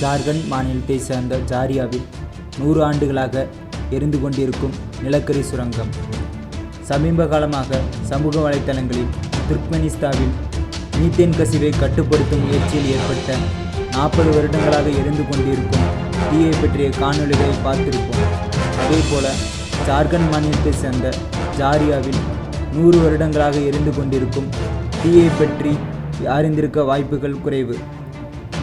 ஜார்க்கண்ட் மாநிலத்தை சேர்ந்த ஜாரியாவில் நூறு ஆண்டுகளாக எரிந்து கொண்டிருக்கும் நிலக்கரி சுரங்கம். சமீப காலமாக சமூக வலைத்தளங்களில் துர்க்மெனிஸ்தாவில் மீத்தேன் கசிவை கட்டுப்படுத்தும் முயற்சியில் ஏற்பட்ட நாற்பது வருடங்களாக எரிந்து கொண்டிருக்கும் தீயை பற்றிய காணொலிகளை பார்த்திருப்போம். அதேபோல ஜார்க்கண்ட் மாநிலத்தை சேர்ந்த ஜாரியாவில் நூறு வருடங்களாக எரிந்து கொண்டிருக்கும் தீயை பற்றி அறிந்திருக்க வாய்ப்புகள் குறைவு.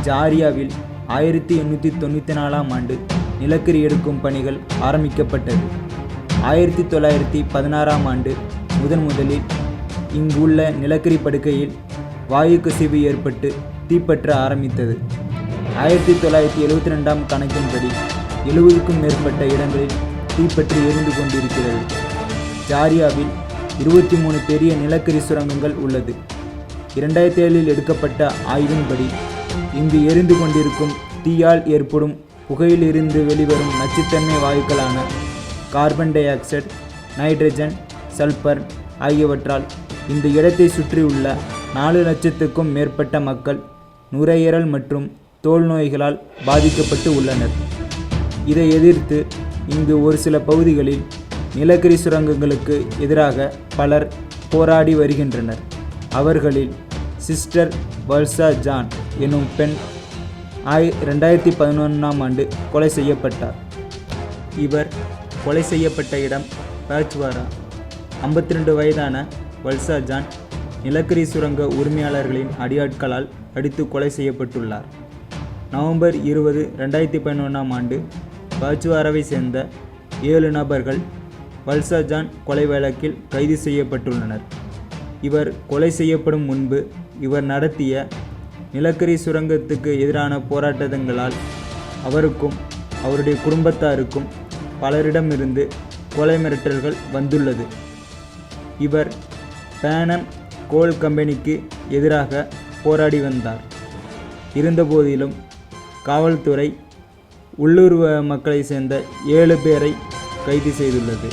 ஜாரியாவில் ஆயிரத்தி எண்ணூற்றி தொண்ணூற்றி நாலாம் ஆண்டு நிலக்கரி எடுக்கும் பணிகள் ஆரம்பிக்கப்பட்டது. ஆயிரத்தி தொள்ளாயிரத்தி பதினாறாம் ஆண்டு முதன் முதலில் இங்குள்ள நிலக்கரி படுக்கையில் வாயு கசிவு ஏற்பட்டு தீப்பற்ற ஆரம்பித்தது. ஆயிரத்தி தொள்ளாயிரத்தி எழுபத்தி ரெண்டாம் கணக்கின்படி எழுபதுக்கும் மேற்பட்ட இடங்களில் தீப்பற்றி எரிந்து கொண்டிருக்கிறது. ஜாரியாவில் இருபத்தி மூணு பெரிய நிலக்கரி சுரங்கங்கள் உள்ளது. இரண்டாயிரத்தி ஏழில் எடுக்கப்பட்ட ஆய்வின்படி இங்கு எரிந்து கொண்டிருக்கும் தீயால் ஏற்படும் புகையிலிருந்து வெளிவரும் நச்சுத்தன்மை வாயுக்களான carbon dioxide nitrogen sulphur ஆகியவற்றால் இந்த இடத்தை சுற்றியுள்ள நாலு லட்சத்துக்கும் மேற்பட்ட மக்கள் நுரையீரல் மற்றும் தோல் நோய்களால் பாதிக்கப்பட்டு உள்ளனர். இதை எதிர்த்து இங்கு ஒரு சில பகுதிகளில் நிலக்கரி சுரங்கங்களுக்கு எதிராக பலர் போராடி வருகின்றனர். அவர்களில் சிஸ்டர் வல்சா ஜான் எனும் பெண் ஆய் ரெண்டாயிரத்தி பதினொன்றாம் ஆண்டு கொலை செய்யப்பட்டார். இவர் கொலை செய்யப்பட்ட இடம் பேச்வாரா ஐம்பத்தி ரெண்டு வயதான வல்சா ஜான் நிலக்கரி சுரங்க உரிமையாளர்களின் அடியாட்களால் அடித்து கொலை செய்யப்பட்டுள்ளார். நவம்பர் இருபது ரெண்டாயிரத்தி பதினொன்றாம் ஆண்டு பாச்சுவாராவை சேர்ந்த ஏழு நபர்கள் வல்சா ஜான் கொலை வழக்கில் கைது செய்யப்பட்டுள்ளனர். இவர் கொலை செய்யப்படும் முன்பு இவர் நடத்திய நிலக்கரி சுரங்கத்துக்கு எதிரான போராட்டங்களால் அவருக்கும் அவருடைய குடும்பத்தாருக்கும் பலரிடமிருந்து கொலை மிரட்டல்கள் வந்துள்ளது. இவர் பேனம் கோல் கம்பெனிக்கு எதிராக போராடி வந்தார். இருந்தபோதிலும் காவல்துறை உள்ளூர் மக்களை சேர்ந்த ஏழு பேரை கைது செய்துள்ளது.